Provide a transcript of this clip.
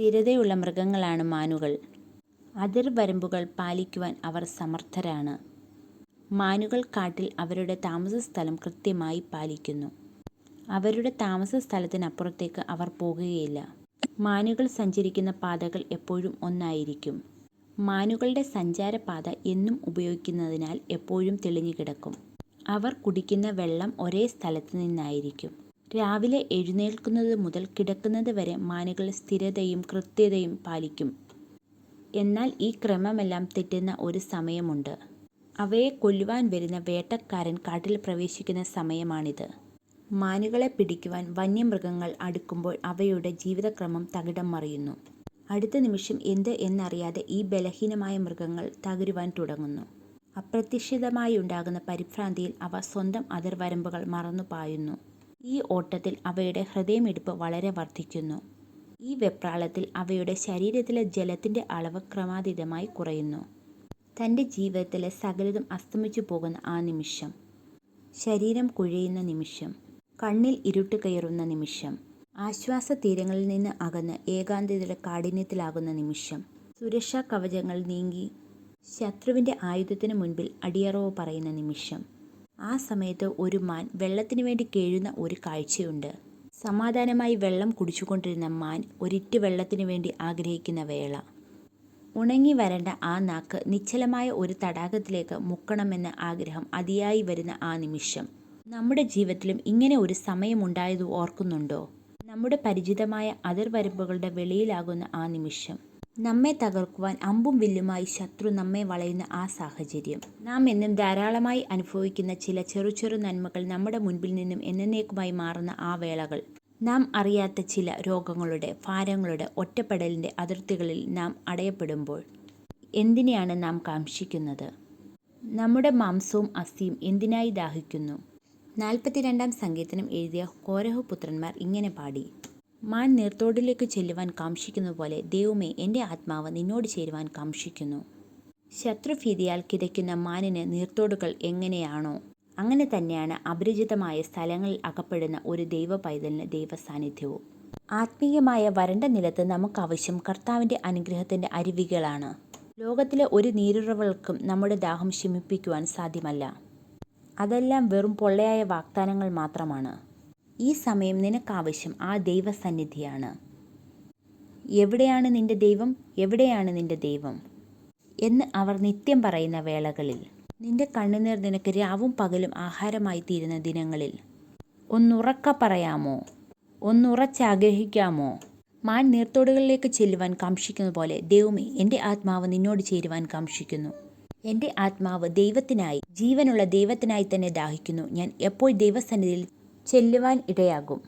സ്ഥിരതയുള്ള മൃഗങ്ങളാണ് മാനുകൾ. അതിർവരമ്പുകൾ പാലിക്കുവാൻ അവർ സമർത്ഥരാണ്. മാനുകൾ കാട്ടിൽ അവരുടെ താമസസ്ഥലം കൃത്യമായി പാലിക്കുന്നു. അവരുടെ താമസസ്ഥലത്തിനപ്പുറത്തേക്ക് അവർ പോകുകയില്ല. മാനുകൾ സഞ്ചരിക്കുന്ന പാതകൾ എപ്പോഴും ഒന്നായിരിക്കും. മാനുകളുടെ സഞ്ചാരപാത എന്നും ഉപയോഗിക്കുന്നതിനാൽ എപ്പോഴും തെളിഞ്ഞു കിടക്കും അവർ കുടിക്കുന്ന വെള്ളം ഒരേ സ്ഥലത്ത് നിന്നായിരിക്കും. രാവിലെ എഴുന്നേൽക്കുന്നത് മുതൽ കിടക്കുന്നത് വരെ മാനുകൾ സ്ഥിരതയും കൃത്യതയും പാലിക്കും. എന്നാൽ ഈ ക്രമമെല്ലാം തെറ്റുന്ന ഒരു സമയമുണ്ട്. അവയെ കൊല്ലുവാൻ വരുന്ന വേട്ടക്കാരൻ കാട്ടിൽ പ്രവേശിക്കുന്ന സമയമാണിത്. മാനുകളെ പിടിക്കുവാൻ വന്യമൃഗങ്ങൾ അടുക്കുമ്പോൾ അവയുടെ ജീവിതക്രമം തകിടം മറിയുന്നു. അടുത്ത നിമിഷം എന്ത് എന്നറിയാതെ ഈ ബലഹീനമായ മൃഗങ്ങൾ തകരുവാൻ തുടങ്ങുന്നു. അപ്രതീക്ഷിതമായുണ്ടാകുന്ന പരിഭ്രാന്തിയിൽ അവ സ്വന്തം അതിർവരമ്പുകൾ മറന്നു പായുന്നു. ഈ ഓട്ടത്തിൽ അവയുടെ ഹൃദയമിടിപ്പ് വളരെ വർദ്ധിക്കുന്നു. ഈ വെപ്രാളത്തിൽ അവയുടെ ശരീരത്തിലെ ജലത്തിന്റെ അളവ് ക്രമാതീതമായി കുറയുന്നു. തന്റെ ജീവിതത്തിലെ സകലതും അസ്തമിച്ചു പോകുന്ന ആ നിമിഷം. ശരീരം കുഴയുന്ന നിമിഷം. കണ്ണിൽ ഇരുട്ട് കയറുന്ന നിമിഷം. ആശ്വാസ തീരങ്ങളിൽ നിന്ന് അകന്ന് ഏകാന്തതയുടെ കാഠിന്യത്തിലാകുന്ന നിമിഷം. സുരക്ഷാ കവചങ്ങൾ നീങ്ങി ശത്രുവിന്റെ ആയുധത്തിന് മുൻപിൽ അടിയറവ് പറയുന്ന നിമിഷം. ആ സമയത്ത് ഒരു മാൻ വെള്ളത്തിനുവേണ്ടി കേഴുന്ന ഒരു കാഴ്ചയുണ്ട്. സമാധാനമായി വെള്ളം കുടിച്ചുകൊണ്ടിരുന്ന മാൻ ഒരിറ്റ് വെള്ളത്തിനുവേണ്ടി ആഗ്രഹിക്കുന്ന വേള. ഉണങ്ങി വരേണ്ട ആ നാക്ക് നിശ്ചലമായ ഒരു തടാകത്തിലേക്ക് മുക്കണമെന്ന ആഗ്രഹം അതിയായി വരുന്ന ആ നിമിഷം. നമ്മുടെ ജീവിതത്തിലും ഇങ്ങനെ ഒരു സമയമുണ്ടായത് ഓർക്കുന്നുണ്ടോ? നമ്മുടെ പരിചിതമായ അതിർവരമ്പുകളുടെ വെളിയിലാകുന്ന ആ നിമിഷം. നമ്മെ തകർക്കുവാൻ അമ്പും വില്ലുമായി ശത്രു നമ്മെ വളയുന്ന ആ സാഹചര്യം. നാം എന്നും ധാരാളമായി അനുഭവിക്കുന്ന ചില ചെറു ചെറു നന്മകൾ നമ്മുടെ മുൻപിൽ നിന്നും എന്നേക്കുമായി മാറുന്ന ആ വേളകൾ. നാം അറിയാത്ത ചില രോഗങ്ങളുടെ, ഭാരങ്ങളുടെ, ഒറ്റപ്പെടലിന്റെ അതിർത്തികളിൽ നാം അടയപ്പെടുമ്പോൾ. എന്തിനെയാണ് നാം കാംക്ഷിക്കുന്നത്? നമ്മുടെ മാംസവും അസ്ഥിയും എന്തിനായി ദാഹിക്കുന്നു? നാൽപ്പത്തിരണ്ടാം സങ്കീർത്തനം എഴുതിയ കോരഹ പുത്രന്മാർ ഇങ്ങനെ പാടി. മാൻ നിർത്തോടിലേക്ക് ചെല്ലുവാൻ കാംക്ഷിക്കുന്നതുപോലെ ദൈവമേ എന്റെ ആത്മാവ് നിന്നോട് ചേരുവാൻ കാംക്ഷിക്കുന്നു. ശത്രുഭീതിയാൽ കിതയ്ക്കുന്ന മാനിന് നീർത്തോടുകൾ എങ്ങനെയാണോ, അങ്ങനെ തന്നെയാണ് അപരിചിതമായ സ്ഥലങ്ങളിൽ അകപ്പെടുന്ന ഒരു ദൈവ പൈതലിന് ദൈവസാന്നിധ്യവും. ആത്മീയമായ വരണ്ട നിലത്ത് നമുക്കാവശ്യം കർത്താവിന്റെ അനുഗ്രഹത്തിന്റെ അരുവികളാണ്. ലോകത്തിലെ ഒരു നീരുറവൾക്കും നമ്മുടെ ദാഹം ശമിപ്പിക്കുവാൻ സാധ്യമല്ല. അതെല്ലാം വെറും പൊള്ളയായ വാഗ്ദാനങ്ങൾ മാത്രമാണ്. ഈ സമയം നിനക്കാവശ്യം ആ ദൈവസന്നിധിയാണ്. എവിടെയാണ് നിന്റെ ദൈവം? എവിടെയാണ് നിന്റെ ദൈവം? എന്ന് അവർ നിത്യം പറയുന്ന വേളകളിൽ. നിന്റെ കണ്ണുനീർ നിനക്ക് രാവും പകലും ആഹാരമായി തീരുന്ന ദിനങ്ങളിൽ. ഒന്നുറക്ക പറയാമോ? ഒന്നുറച്ചാഗ്രഹിക്കാമോ? മാൻ നീർത്തോടുകളിലേക്ക് ചെല്ലുവാൻ കാംക്ഷിക്കുന്നതുപോലെ ദൈവമേ എന്റെ ആത്മാവ് നിന്നോട് ചേരുവാൻ കാംക്ഷിക്കുന്നു. എന്റെ ആത്മാവ് ദൈവത്തിനായി, ജീവനുള്ള ദൈവത്തിനായി തന്നെ ദാഹിക്കുന്നു. ഞാൻ എപ്പോൾ ദൈവസന്നിധിയിൽ ചെല്ലുവാൻ ഇടയാകും?